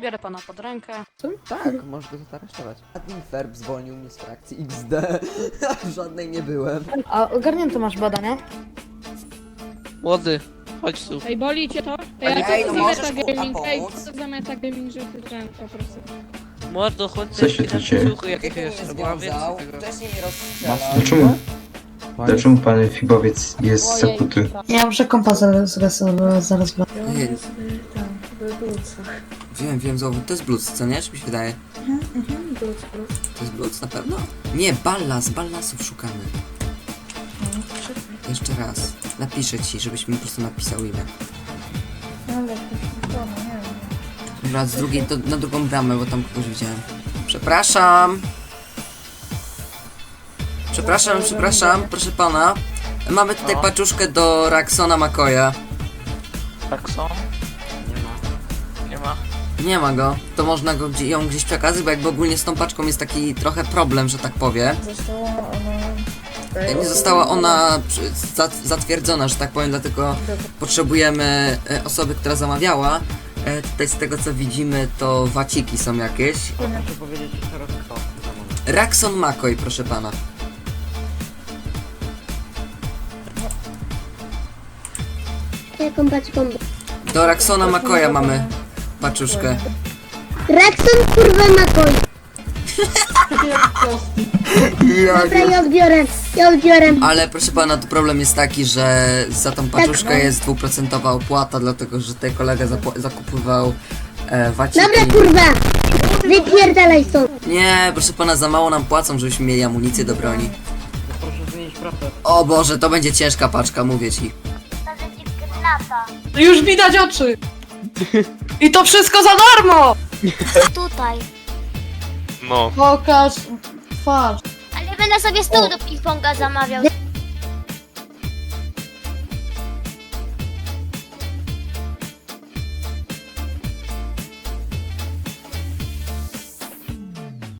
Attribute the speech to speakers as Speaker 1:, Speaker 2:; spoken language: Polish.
Speaker 1: Biorę pana pod rękę.
Speaker 2: Co? Tak, możesz go zaresztować. Admin Ferb zwolnił mnie z frakcji XD. W żadnej nie byłem.
Speaker 3: A ogarnięte masz badania?
Speaker 4: Młody, chodź tu.
Speaker 5: Ej, boli cię to? Ej,
Speaker 2: Ej,
Speaker 5: co
Speaker 2: no
Speaker 5: to za
Speaker 2: możesz, kurwa,
Speaker 5: metagaming? Ej,
Speaker 2: pomóc?
Speaker 5: co to za metagaming, że ty ten po prostu...
Speaker 4: Mordo, chodź
Speaker 6: Co się tu dzieje?
Speaker 4: Słuchaj, jakie
Speaker 2: Nikt mnie
Speaker 4: jest,
Speaker 2: nie
Speaker 4: bo mam
Speaker 2: związał,
Speaker 4: więcej tego.
Speaker 2: wcześniej mnie rozstrzelał.
Speaker 6: Dlaczego? Dlaczego pan Fibowiec jest zakuty?
Speaker 3: Ja muszę kompa zaraz, zaraz, zaraz wracam.
Speaker 2: Wiem, wiem, znowu. To jest blues, co nie? Czy mi się wydaje? To jest blues, na pewno? Nie, ballas, ballasów szukamy. Jeszcze raz. Napiszę ci, żebyś mi po prostu napisał imię. Dobra, z drugiej, to, na drugą bramę, bo tam kogoś widziałem. Przepraszam. Przepraszam, przepraszam, proszę pana. Mamy tutaj
Speaker 4: No.
Speaker 2: paczuszkę do Raxona Makoya.
Speaker 4: Tak są? Nie ma
Speaker 2: go. To można go gdzie, ją gdzieś przekazać, bo jakby ogólnie z tą paczką jest taki trochę problem, że tak powiem. Nie została ona przy- za- zatwierdzona, że tak powiem, dlatego potrzebujemy e, osoby, która zamawiała. E, Tutaj z tego co widzimy, to waciki są jakieś.
Speaker 4: Proszę powiedzieć jeszcze raz kto.
Speaker 2: Raxon Makoj, proszę pana.
Speaker 7: Jaką paczką?
Speaker 2: Do Raxona Makoja mamy paczuszkę.
Speaker 7: Rexon kurwa ma koń. Dobra, ja odbiorę. Ja odbiorę.
Speaker 2: Ale proszę pana, to problem jest taki, że za tą paczuszkę jest dwuprocentowa opłata, dlatego że tutaj kolega zakupywał e, waciki.
Speaker 7: Dobra kurwa. Wypierdalaj stąd.
Speaker 2: Nie, proszę pana, za mało nam płacą, żebyśmy mieli amunicję do broni.
Speaker 4: Proszę zmienić pracę.
Speaker 2: O Boże, to będzie ciężka paczka, mówię ci.
Speaker 3: Już widać oczy! I to wszystko za darmo!
Speaker 7: Tutaj.
Speaker 4: No.
Speaker 3: Pokaż twarz.
Speaker 7: Ale będę sobie stół do ping-ponga zamawiał.